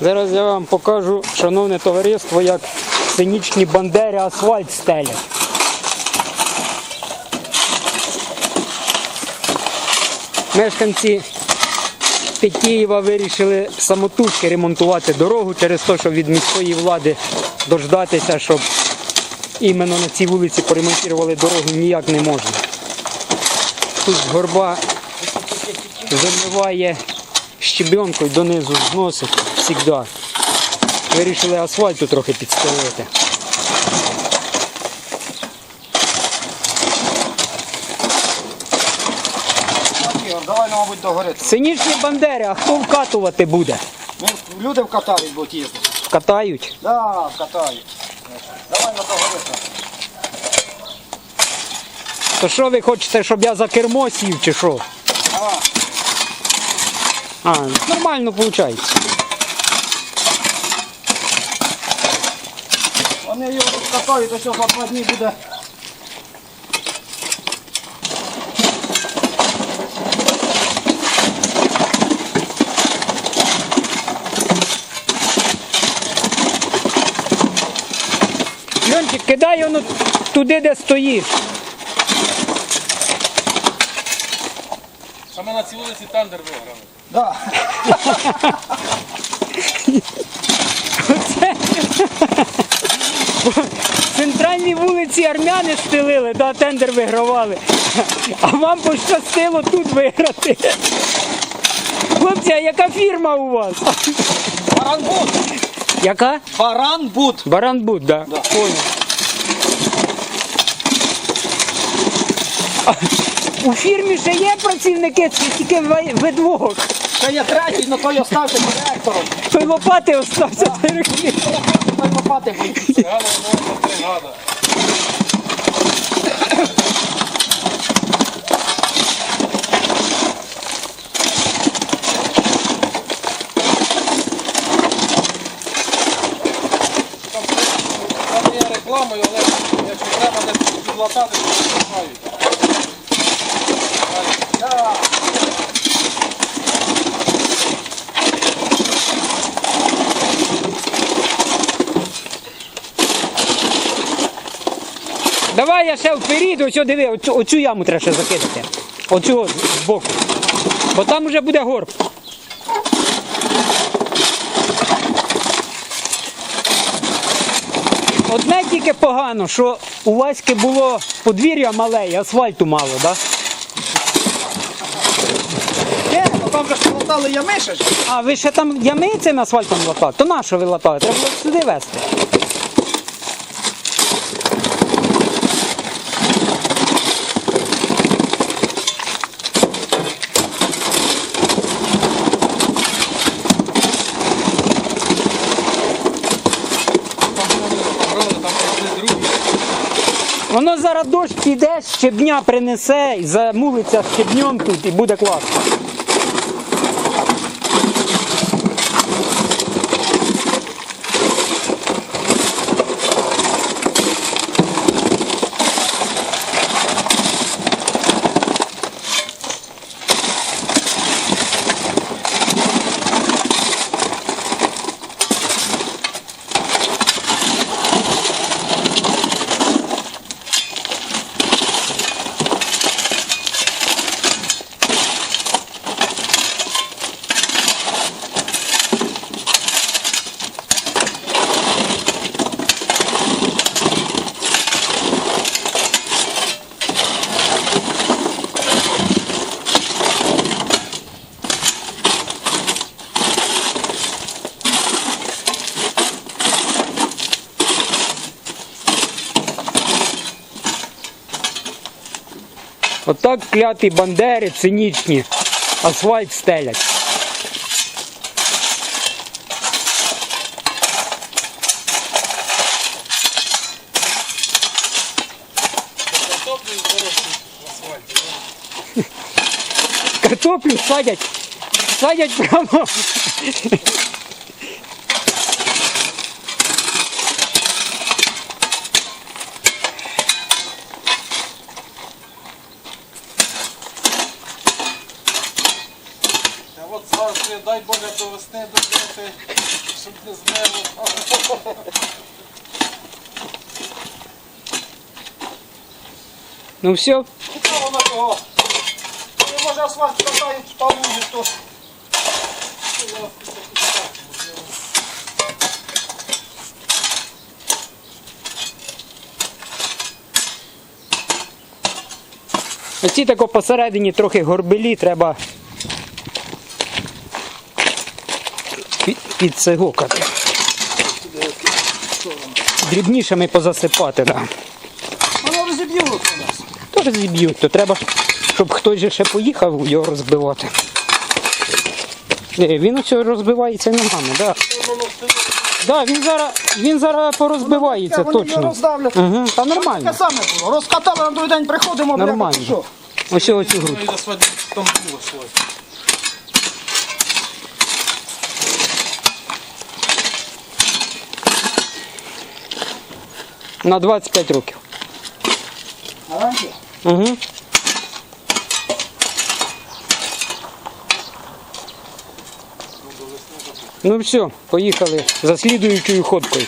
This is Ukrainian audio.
Зараз я вам покажу, шановне товариство, як синічні бандери асфальт стелять. Мешканці Києва вирішили самотужки ремонтувати дорогу через те, що від міської влади дождатися, щоб іменно на цій вулиці поремонтували дорогу ніяк не можна. Тут горба замиває щебенкою донизу зносить завжди. Вирішили асфальту трохи підстелити. Давай, ну, мабуть, догори. Синічні бандери, а хто вкатувати буде? Ми люди вкатають будуть їздити. Вкатають. Да, вкатають. Давай на догори. То що ви хочете, щоб я за кермо сів чи що? А, А, нормально виходить. Вони його тут катають, ось за два дні буде. Льончик, кидай воно туди, де стоїш. Саме на цій вулиці тандер виграли. Да. Оце. В вулиці армяни стелили, да, тендер вигравали. А вам пощастило тут виграти. Хлопці, а яка фірма у вас? Баранбут. Яка? Баранбут. Баранбут, да. Да. Понял. А У фірмі ще є працівники, чи тільки ви, ви двох. Це є третій, але той остався директором. Той лопати остався директор. Той лопати. Цигана вимовна бригада. Там, є рекламою, але якщо треба десь підлатати, то підлатають. Да. Давай я ще вперед, ось диви, оцю, оцю яму треба ще закидати. Оцю збоку. Бо там вже буде горб. Одне тільки погано, що у Васьки було подвір'я мале, і асфальту мало, так? Да? Ну там же ж латали ямиші ж. А ви ще там ями цим асфальтом латали? То на що ви латали? Треба було сюди вести. Там вони побрали, там прийшли другі. Воно зараз дощ піде, щебня принесе, замулиться щебнем тут і буде класно. Отак кляті бандери цинічні, асфальт стелять. Картоплю садять, садять прямо. Зараз я, дай Боже до весни дожити, щоб не змило. Ну все, Цікаво на кого. Ну, може асфальт катають в талузі, то оці тако посередині трохи горбелі треба під, підсигукати. Дрібнішими позасипати, так. Да. воно розіб'ють у нас. Теж зіб'ють, то треба, щоб хтось же ще поїхав його розбивати. Е, Він ось розбивається ногами, так. Да. Да, він зараз він зараз порозбивається Вони його точно. роздавлять. Угу, та нормально. Таке саме було. Розкатали на другий день приходимо, Нормально. ти що? Ось ось цю Ну грудку. там було. На 25 років. Гарантія? Угу. Ну все, поїхали за слідуючою ходкою.